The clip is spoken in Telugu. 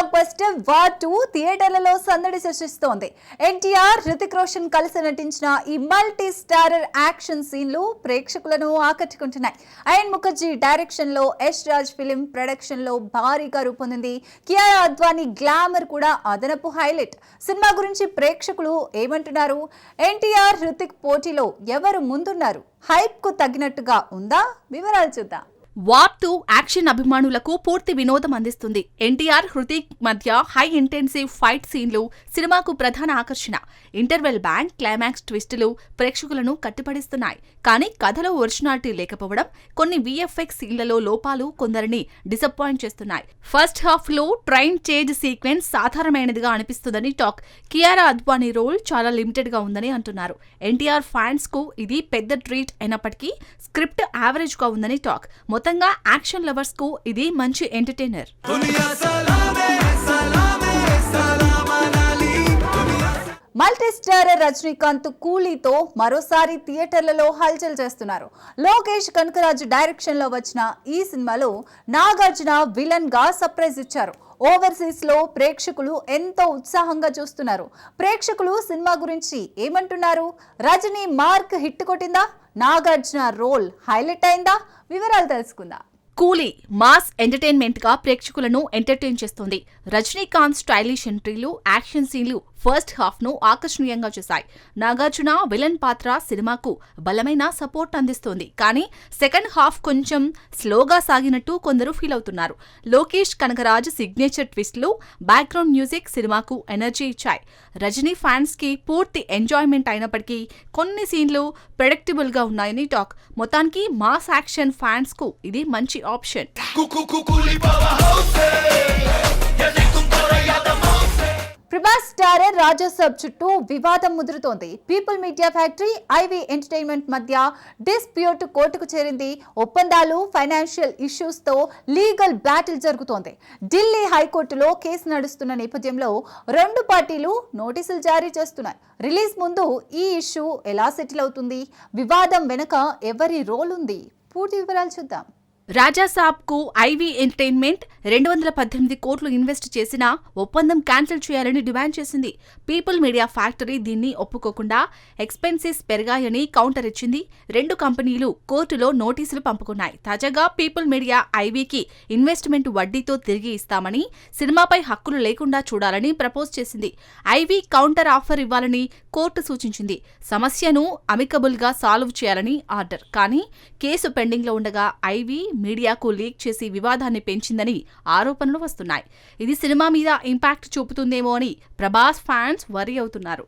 బ్లాక్ బస్టర్ వార్ టూ థియేటర్లలో సందడి సృష్టిస్తోంది. ఎన్టీఆర్ హృతిక్ రోషన్ కలిసి నటించిన ఈ మల్టీ స్టారర్ యాక్షన్ సీన్లు ప్రేక్షకులను ఆకట్టుకుంటున్నాయి. అయన్ ముఖర్జీ డైరెక్షన్లో యష్ రాజ్ ఫిలిం ప్రొడక్షన్లో భారీగా రూపొందింది. కియా అద్వానీ గ్లామర్ కూడా అదనపు హైలైట్ సినిమా గురించి ప్రేక్షకులు ఏమంటున్నారు? ఎన్టీఆర్ హృతిక్ పోటీలో ఎవరు ముందున్నారు? హైప్కు తగినట్టుగా ఉందా? వివరాలు చూద్దాం. వార్ టూ యాక్షన్ అభిమానులకు పూర్తి వినోదం అందిస్తుంది. ఎన్టీఆర్ హృతిక్ మధ్య హై ఇంటెన్సివ్ ఫైట్ సీన్లు సినిమాకు ప్రధాన ఆకర్షణ. ఇంటర్వెల్ బ్యాంక్ క్లైమాక్స్ ట్విస్టులు ప్రేక్షకులను కట్టిపడిస్తున్నాయి కానీ కథలో ఒరిజినాలిటీ లేకపోవడం కొన్ని విఎఫ్ఎక్స్ సీన్లలో లోపాలు కొందరిని డిసప్పాయింట్ చేస్తున్నాయి. ఫస్ట్ హాఫ్లో ట్రైన్ చేంజ్ సీక్వెన్స్ సాధారణమైనదిగా అనిపిస్తుందని టాక్. కియారా అద్వానీ రోల్ చాలా లిమిటెడ్గా ఉందని అంటున్నారు. ఎన్టీఆర్ ఫ్యాన్స్కు ఇది పెద్ద ట్రీట్ అయినప్పటికీ స్క్రిప్ట్ యావరేజ్గా ఉందని టాక్. మొత్తంగా యాక్షన్ లవర్స్కు ఇది మంచి ఎంటర్టైనర్. మల్టీస్టారర్ రజనీకాంత్ కూలీతో మరోసారి థియేటర్లలో హల్చల్ చేస్తున్నారు. లోకేష్ కనకరాజు డైరెక్షన్లో వచ్చిన ఈ సినిమాలో నాగార్జున విలన్గా సర్ప్రైజ్ ఇచ్చారు. ఓవర్సీస్లో ప్రేక్షకులు ఎంతో ఉత్సాహంగా చూస్తున్నారు. ప్రేక్షకులు సినిమా గురించి ఏమంటున్నారు? రజనీ మార్క్ హిట్ కొట్టిందా? నాగార్జున రోల్ హైలైట్ అయిందా? వివరాలు తెలుసుకుందాం. కూలీ మాస్ ఎంటర్టైన్మెంట్గా ప్రేక్షకులను ఎంటర్టైన్ చేస్తుంది. రజనీకాంత్ స్టైలిష్ ఎంట్రీలు యాక్షన్ సీన్లు ఫస్ట్ హాఫ్ను ఆకర్షణీయంగా చేశాయి. నాగార్జున విలన్ పాత్ర సినిమాకు బలమైన సపోర్ట్ అందిస్తోంది. కానీ సెకండ్ హాఫ్ కొంచెం స్లోగా సాగినట్టు కొందరు ఫీల్ అవుతున్నారు. లోకేష్ కనకరాజ్ సిగ్నేచర్ ట్విస్ట్లు బ్యాక్గ్రౌండ్ మ్యూజిక్ సినిమాకు ఎనర్జీ ఇచ్చాయి. రజనీ ఫ్యాన్స్కి పూర్తి ఎంజాయ్మెంట్ అయినప్పటికీ కొన్ని సీన్లు ప్రెడిక్టబుల్గా ఉన్నాయని టాక్. మొత్తానికి మాస్ యాక్షన్ ఫ్యాన్స్కు ఇది మంచి ఆప్షన్. రాజాసాబ్ చుట్టూ వివాదం ముదురుతోంది. People media factory IV entertainment మధ్య డిస్ప్యూట్ కోర్టుకు చేరింది. ఒప్పందాలు ఫైనాన్షియల్ ఇష్యూస్తో లీగల్ బ్యాటిల్ జరుగుతోంది. ఢిల్లీ హైకోర్టులో కేసు నడుస్తున్న నేపథ్యంలో రెండు పార్టీలు నోటీసులు జారీ చేస్తున్నాయి. రిలీజ్ ముందు ఈ ఇష్యూ ఎలా సెటిల్ అవుతుంది? వివాదం వెనుక ఎవరి రోల్ ఉంది పూర్తి వివరాలు చూద్దాం. రాజాసాబ్కు ఐవీ ఎంటర్టైన్మెంట్ రెండు వందల పద్దెనిమిది కోట్లు ఇన్వెస్ట్ చేసిన ఒప్పందం క్యాన్సిల్ చేయాలని డిమాండ్ చేసింది. పీపుల్ మీడియా ఫ్యాక్టరీ దీన్ని ఒప్పుకోకుండా ఎక్స్పెన్సెస్ పెరిగాయని కౌంటర్ ఇచ్చింది. రెండు కంపెనీలు కోర్టులో నోటీసులు పంపుకున్నాయి. తాజాగా పీపుల్ మీడియా ఐవీకి ఇన్వెస్ట్మెంట్ వడ్డీతో తిరిగి ఇస్తామని సినిమాపై హక్కులు లేకుండా చూడాలని ప్రపోజ్ చేసింది. ఐవీ కౌంటర్ ఆఫర్ ఇవ్వాలని కోర్టు సూచించింది. సమస్యను అమికబుల్గా సాల్వ్ చేయాలని ఆర్డర్. కానీ కేసు పెండింగ్లో ఉండగా ఐవీ మీడియాకు లీక్ చేసి వివాదాన్ని పెంచిందని ఆరోపణలు వస్తున్నాయి. ఇది సినిమా మీద ఇంపాక్ట్ చూపుతుందేమో అని ప్రభాస్ ఫ్యాన్స్ వరి అవుతున్నారు.